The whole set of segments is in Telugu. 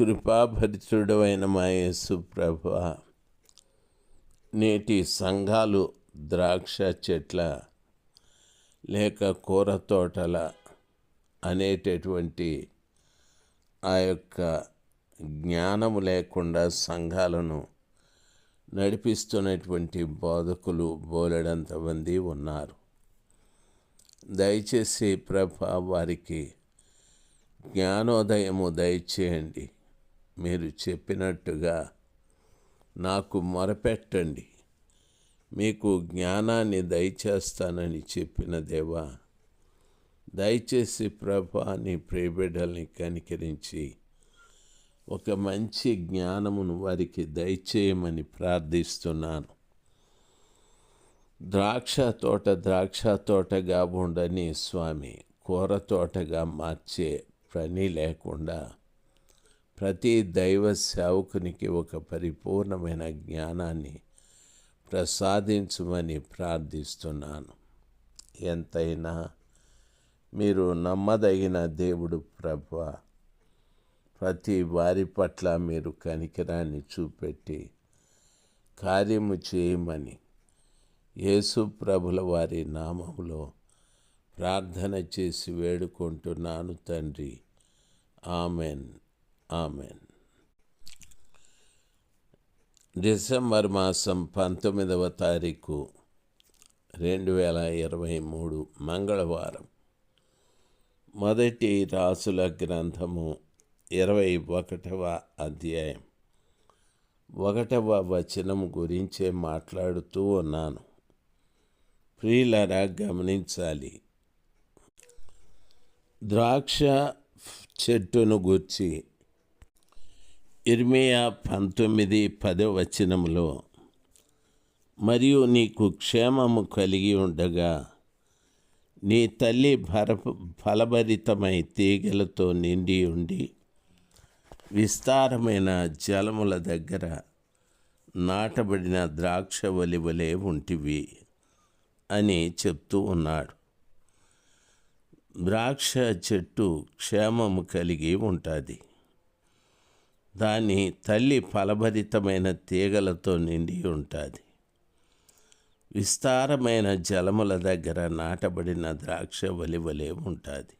కృపాభరితుడవైన మా యేసు ప్రభ నేటి సంఘాలు ద్రాక్ష చెట్ల లేక కూర తోటల అనేటటువంటి ఆ యొక్క జ్ఞానము లేకుండా సంఘాలను నడిపిస్తున్నటువంటి బోధకులు బోలెడంతమంది ఉన్నారు. దయచేసి ప్రభ వారికి జ్ఞానోదయము దయచేయండి. మీరు చెప్పినట్టుగా నాకు మొరపెట్టండి. మీకు జ్ఞానాన్ని దయచేస్తానని చెప్పిన దేవా దయచేసి ప్రభా నీ ప్రియబిడ్డల్ని కనికరించి ఒక మంచి జ్ఞానమును వారికి దయచేయమని ప్రార్థిస్తున్నాను. ద్రాక్ష తోట ద్రాక్ష తోటగా ఉండని స్వామి కూర తోటగా మార్చే పని లేకుండా ప్రతి దైవ సేవకునికి ఒక పరిపూర్ణమైన జ్ఞానాన్ని ప్రసాదించమని ప్రార్థిస్తున్నాను. ఎంతైనా మీరు నమ్మదగిన దేవుడు ప్రభ ప్రతి వారి పట్ల మీరు కనికరాన్ని చూపెట్టి కార్యము చేయమని యేసు ప్రభుల వారి నామములో ప్రార్థన చేసి వేడుకుంటున్నాను తండ్రి. ఆమెన్. ఆమెన్ డిసెంబర్ మాసం పంతొమ్మిదవ తారీఖు రెండు వేల ఇరవై మూడు మంగళవారం. మొదటి రాసుల గ్రంథము ఇరవై ఒకటవ అధ్యాయం. ఒకటవ వచనం గురించే మాట్లాడుతూ ఉన్నాను. ప్రియులరా గమనించాలి. ద్రాక్ష చెట్టును గుర్చి ఇర్మియా పంతొమ్మిది పదో వచనంలో మరియు నీకు క్షేమము కలిగి ఉండగా నీ తల్లి భర ఫలభరితమై తీగలతో నిండి ఉండి విస్తారమైన జలముల దగ్గర నాటబడిన ద్రాక్ష వలివలే ఉంటివి అని చెప్తూ ఉన్నాడు. ద్రాక్ష చెట్టు క్షేమము కలిగి ఉంటుంది. దాని తల్లి ఫలభరితమైన తీగలతో నిండి ఉంటుంది. విస్తారమైన జలముల దగ్గర నాటబడిన ద్రాక్ష వలి వలే ఉంటుంది.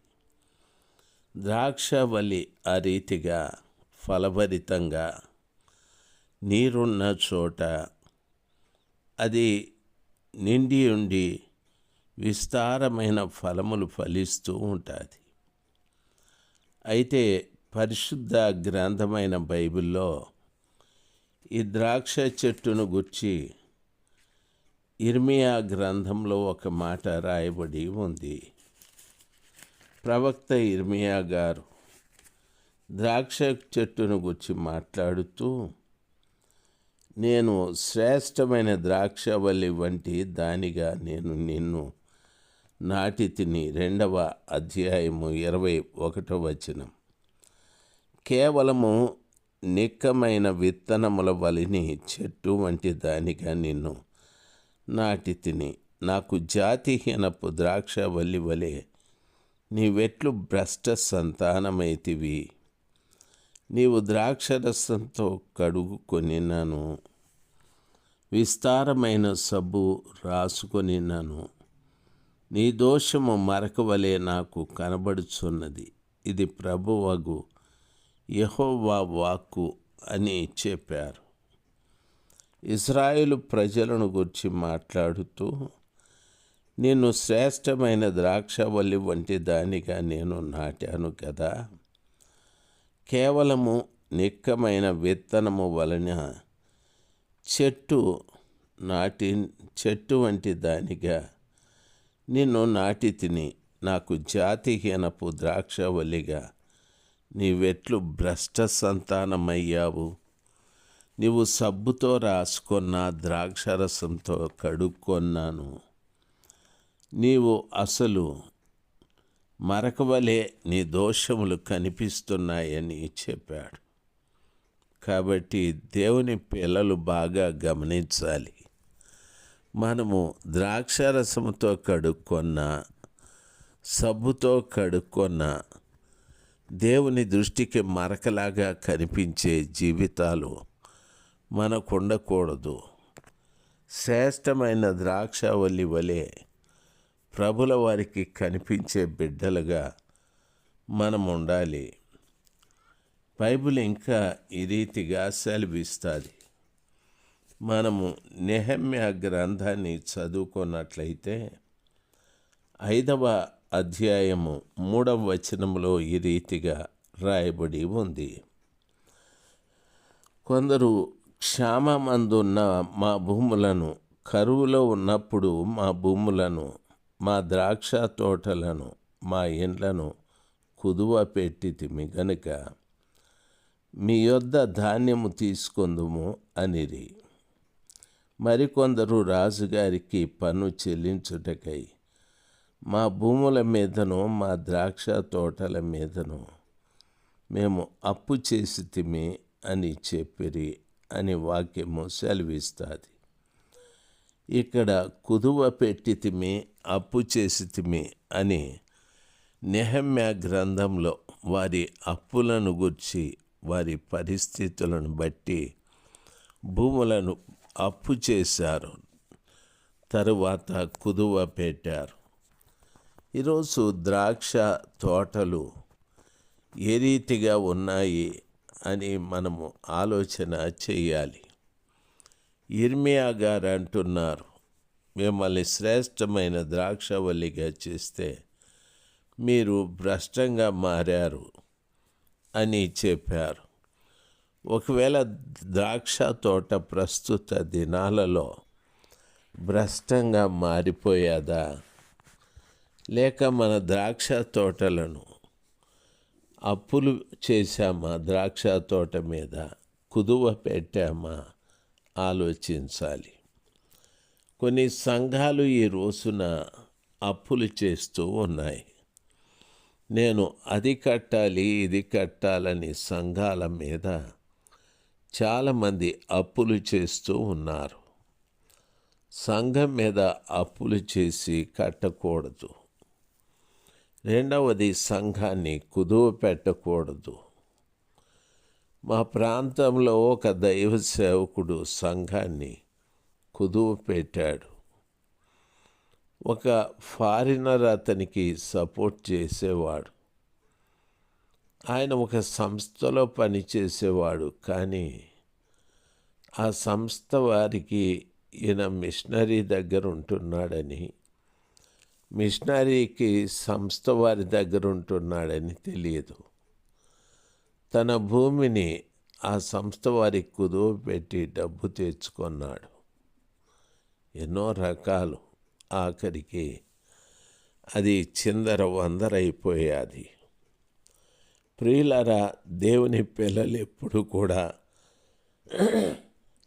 ద్రాక్ష వలి ఆ రీతిగా ఫలభరితంగా నీరున్న చోట అది నిండి ఉండి విస్తారమైన ఫలములు ఫలిస్తూ ఉంటుంది. అయితే పరిశుద్ధ గ్రంథమైన బైబిల్లో ఈ ద్రాక్ష చెట్టును గుర్చి ఇర్మియా గ్రంథంలో ఒక మాట రాయబడి ఉంది. ప్రవక్త ఇర్మియా గారు ద్రాక్ష చెట్టును గుర్చి మాట్లాడుతూ నేను శ్రేష్టమైన ద్రాక్షవల్లి వంటి దానిగా నేను నిన్ను నాటి తిని రెండవ అధ్యాయము ఇరవై ఒకటో వచనం. కేవలము నిక్కమైన విత్తనముల వలిని చెట్టు వంటి దానిగా నిన్ను నాటి తిని నాకు జాతిహీనపు ద్రాక్ష వల్లి వలె నీవెట్లు భ్రష్ట సంతానమైతివి. నీవు ద్రాక్షరసంతో కడుగుకొనిన్నాను విస్తారమైన సబ్బు రాసుకొనినాను నీ దోషము మరకవలే నాకు కనబడుచున్నది. ఇది ప్రభువగు యహోవా వాక్కు అని చెప్పారు. ఇస్రాయేలు ప్రజలను గురించి మాట్లాడుతూ నేను శ్రేష్టమైన ద్రాక్షవల్లి వంటి దానిగా నేను నాటాను కదా. కేవలము నిక్కమైన విత్తనము వలన చెట్టు నాటి చెట్టు వంటి దానిగా నిన్ను నాటి తిని నాకు జాతిహీనపు ద్రాక్షవల్లిగా నీవెట్లు భ్రష్ట సంతానమయ్యావు నీవు సబ్బుతో రాసుకున్న ద్రాక్షరసంతో కడుక్కొన్నాను. నీవు అసలు మరకవలే నీ దోషములు కనిపిస్తున్నాయని చెప్పాడు. కాబట్టి దేవుని పిల్లలు బాగా గమనించాలి. మనము ద్రాక్షరసముతో కడుక్కొన్న సబ్బుతో కడుక్కొన్న దేవుని దృష్టికి మరకలాగా కనిపించే జీవితాలు మనకు ఉండకూడదు శ్రేష్టమైన ద్రాక్షవల్లి వలె ప్రభుల వారికి కనిపించే బిడ్డలుగా మనం ఉండాలి. బైబిల్ ఇంకా ఈ రీతిగా సెలవిస్తుంది. మనము నెహమ్య గ్రంథాన్ని చదువుకున్నట్లయితే ఐదవ అధ్యాయము మూడవ వచనంలో ఈ రీతిగా రాయబడి ఉంది. కొందరు క్షామమందున్న మా భూములను కరువులో ఉన్నప్పుడు మా భూములను మా ద్రాక్ష తోటలను మా ఇండ్లను కుదువ పెట్టితిమి గనుక మీ యొద్ద ధాన్యము తీసుకుందుము అనిరి. మరికొందరు రాజుగారికి పన్ను చెల్లించుటకై మా భూముల మీదను మా ద్రాక్ష తోటల మీదను మేము అప్పు చేసి తిమి అని చెప్పిరి అని వాక్యము సెలవిస్తుంది. ఇక్కడ కుదువ పెట్టి తిమి అప్పు చేసి తిమి అని నెహమ్య గ్రంథంలో వారి అప్పులను గుర్చి వారి పరిస్థితులను బట్టి భూములను అప్పు చేశారు. తరువాత కుదువ పెట్టారు. ఈరోజు ద్రాక్ష తోటలు ఏ రీతిగా ఉన్నాయి అని మనము ఆలోచన చేయాలి. ఇర్మియా గారు అంటున్నారు మిమ్మల్ని శ్రేష్టమైన ద్రాక్షవల్లిగా చేస్తే మీరు భ్రష్టంగా మారారు అని చెప్పారు. ఒకవేళ ద్రాక్ష తోట ప్రస్తుత దినాలలో భ్రష్టంగా మారిపోయాదా? లేక మన ద్రాక్ష తోటలను అప్పులు చేశామా ద్రాక్ష తోట మీద? కుదువ పెట్టామా? ఆలోచించాలి. కొన్ని సంఘాలు ఈ రోజున అప్పులు చేస్తూ ఉన్నాయి. నేను అది కట్టాలి ఇది కట్టాలని సంఘాల మీద చాలామంది అప్పులు చేస్తూ ఉన్నారు. సంఘం మీద అప్పులు చేసి కట్టకూడదు. రెండవది సంఘాన్ని కుదువ పెట్టకూడదు మా ప్రాంతంలో ఒక దైవ సేవకుడు సంఘాన్ని కుదువ పెట్టాడు ఒక ఫారినర్ అతనికి సపోర్ట్ చేసేవాడు. ఆయన ఒక సంస్థలో పనిచేసేవాడు కానీ ఆ సంస్థ వారికి ఈయన మిషనరీ దగ్గర ఉంటున్నాడని మిషనరీకి సంస్థ వారి దగ్గర ఉంటున్నాడని తెలియదు. తన భూమిని ఆ సంస్థ వారికి కుదువ పెట్టి డబ్బు తెచ్చుకున్నాడు. ఎన్నో రకాలు. ఆఖరికి అది చిందర వందరైపోయాది. ప్రియులరా దేవుని పిల్లలు ఎప్పుడు కూడా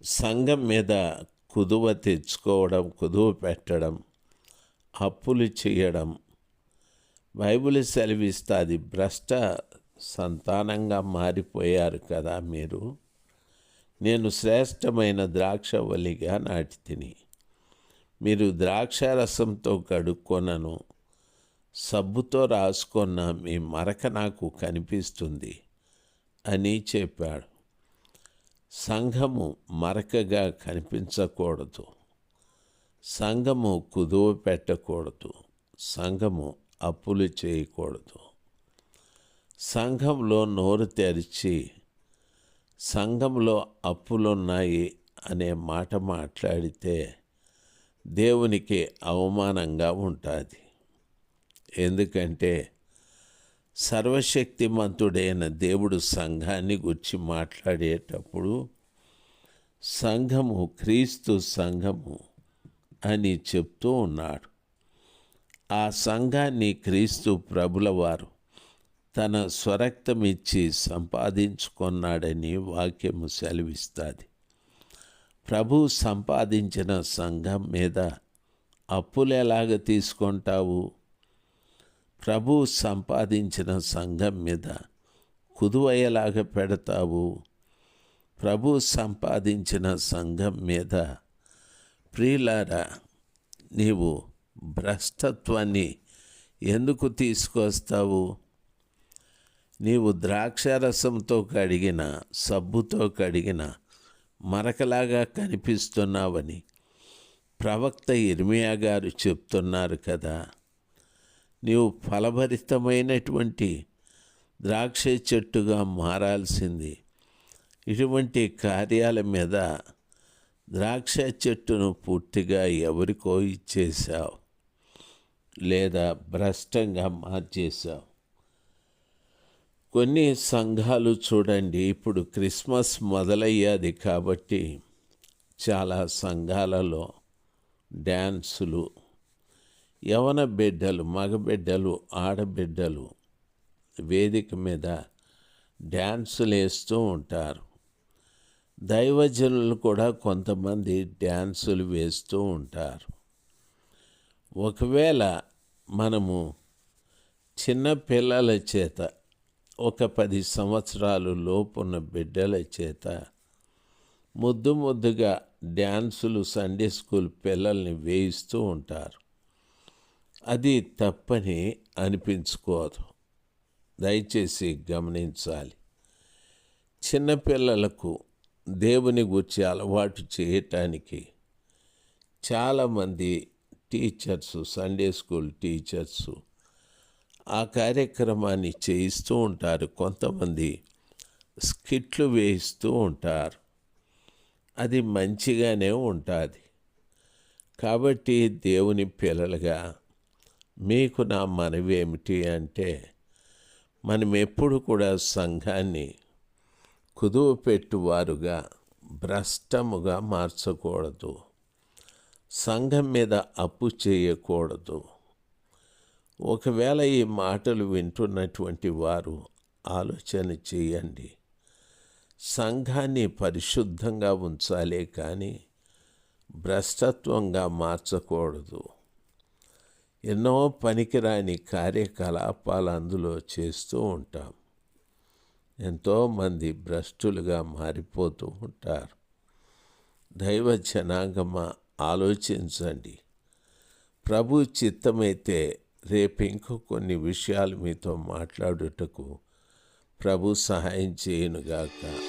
సంఘం మీద కుదువ తెచ్చుకోవడం కుదువ పెట్టడం అప్పులు చేయడం. బైబిల్ సెలవిస్తుంది భ్రష్ట సంతానంగా మారిపోయారు కదా మీరు. నేను శ్రేష్టమైన ద్రాక్షవల్లిగా నాటి తిని. మీరు ద్రాక్ష రసంతో కడుక్కొనను. సబ్బుతో రాసుకున్న మీ మరక నాకు కనిపిస్తుంది అని చెప్పాడు. సంఘము మరకగా కనిపించకూడదు. సంఘము కుదువ పెట్టకూడదు. సంఘము అప్పులు చేయకూడదు. సంఘంలో నోరు తెరిచి సంఘంలో అప్పులున్నాయి అనే మాట మాట్లాడితే దేవునికి అవమానంగా ఉంటుంది. ఎందుకంటే సర్వశక్తిమంతుడైన దేవుడు సంఘాన్ని గురించి మాట్లాడేటప్పుడు సంఘము క్రీస్తు సంఘము అని చెప్తూ ఉన్నాడు. ఆ సంఘాన్ని క్రీస్తు ప్రభులవారు తన స్వరక్తమిచ్చి సంపాదించుకున్నాడని వాక్యము సెలవిస్తుంది. ప్రభు సంపాదించిన సంఘం మీద అప్పులు ఎలాగ తీసుకుంటావు? ప్రభు సంపాదించిన సంఘం మీద కుదువయ్యేలాగా పెడతావు? ప్రభు సంపాదించిన సంఘం మీద ప్రియులారా నీవు భ్రష్టత్వాన్ని ఎందుకు తీసుకొస్తావు? నీవు ద్రాక్షారసంతో కడిగిన సబ్బుతో కడిగిన మరకలాగా కనిపిస్తున్నావని ప్రవక్త ఇర్మియా గారు చెప్తున్నారు కదా. నీవు ఫలభరితమైనటువంటి ద్రాక్ష చెట్టుగా మారాల్సింది. ఇటువంటి కార్యాల మీద ద్రాక్ష చెట్టును పూర్తిగా ఎవరికో ఇచ్చేశావు లేదా భ్రష్టంగా మార్చేశావు? కొన్ని సంఘాలు చూడండి ఇప్పుడు క్రిస్మస్ మొదలయ్యాది కాబట్టి చాలా సంఘాలలో డ్యాన్సులు యవన బిడ్డలు మగబిడ్డలు ఆడబిడ్డలు వేదిక మీద డ్యాన్సులు వేస్తూ ఉంటారు. దైవజనులు కూడా కొంతమంది డ్యాన్సులు వేస్తూ ఉంటారు. ఒకవేళ మనము చిన్న పిల్లల చేత ఒక పది సంవత్సరాలు లోపున్న బిడ్డల చేత ముద్దు ముద్దుగా డ్యాన్సులు సండే స్కూల్ పిల్లల్ని వేయిస్తూ ఉంటారు. అది తప్పని అనిపించుకోదు. దయచేసి గమనించాలి. చిన్నపిల్లలకు దేవుని గురించి అలవాటు చేయటానికి చాలామంది టీచర్సు సండే స్కూల్ టీచర్సు ఆ కార్యక్రమాన్ని చేయిస్తూ ఉంటారు. కొంతమంది స్కిట్లు వేయిస్తూ ఉంటారు. అది మంచిగానే ఉంటుంది. కాబట్టి దేవుని పిల్లలుగా మీకు నా మనవి ఏమిటి అంటే మనం ఎప్పుడు కూడా సంఘాన్ని కుదువ పెట్టువారుగా భ్రష్టముగా మార్చకూడదు. సంఘం మీద అప్పు చేయకూడదు. ఒకవేళ ఈ మాటలు వింటున్నటువంటి వారు ఆలోచన చేయండి. సంఘాన్ని పరిశుద్ధంగా ఉంచాలే కానీ భ్రష్టత్వంగా మార్చకూడదు. ఎన్నో పనికిరాని కార్యకలాపాలు అందులో చేస్తూ ఉంటాం. ఎంతోమంది భ్రష్టులుగా మారిపోతూ ఉంటారు. దైవ జనాంగమ ఆలోచించండి. ప్రభు చిత్తమైతే రేపు ఇంకో కొన్ని విషయాలు మీతో మాట్లాడుటకు ప్రభు సహాయం చేయనుగాక.